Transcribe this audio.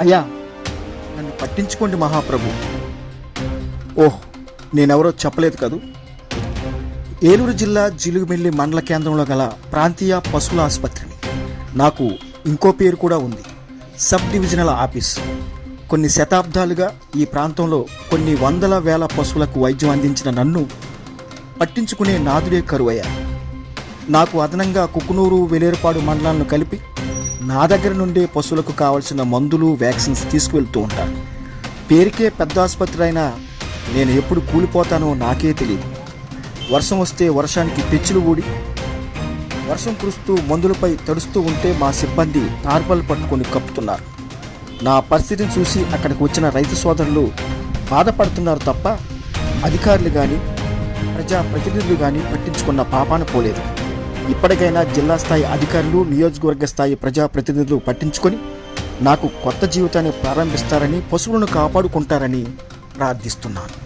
అయ్యా నన్ను పట్టించుకోండి మహాప్రభు. ఓహ్ నేనెవరో చెప్పలేదు కదూ? ఏలూరు జిల్లా జిలుగుమిల్లి మండల కేంద్రంలో గల ప్రాంతీయ పశువుల ఆసుపత్రిని. నాకు ఇంకో పేరు కూడా ఉంది సబ్ డివిజనల్ ఆఫీస్. కొన్ని శతాబ్దాలుగా ఈ ప్రాంతంలో కొన్ని వందల వేల పశువులకు వైద్యం అందించిన నన్ను పట్టించుకునే నాదుడే కరువయ్యా. నాకు అదనంగా కుకునూరు వెలేరుపాడు మండలాలను కలిపి నా దగ్గర నుండే పశువులకు కావాల్సిన మందులు వ్యాక్సిన్స్ తీసుకువెళ్తూ ఉంటాను. పేరుకే పెద్ద ఆసుపత్రి అయినా నేను ఎప్పుడు కూలిపోతానో నాకే తెలియదు వర్షం వస్తే వర్షానికి పెచ్చులు ఊడి వర్షం కురుస్తూ మందులపై తడుస్తూ ఉంటే మా సిబ్బంది టార్పల్ పట్టుకొని కప్పుతున్నారు. నా పరిస్థితిని చూసి అక్కడికి వచ్చిన రైతు సోదరులు బాధపడుతున్నారు తప్ప అధికారులు కానీ ప్రజా ప్రతినిధులు కానీ పట్టించుకున్న పాపాన పోలేదు. ఇప్పటికైనా జిల్లా స్థాయి అధికారులు నియోజకవర్గ స్థాయి ప్రజా ప్రతినిధులు పట్టించుకొని నాకు కొత్త జీవితాన్ని ప్రారంభిస్తారని పశువులను కాపాడుకుంటారని ప్రార్థిస్తున్నాను.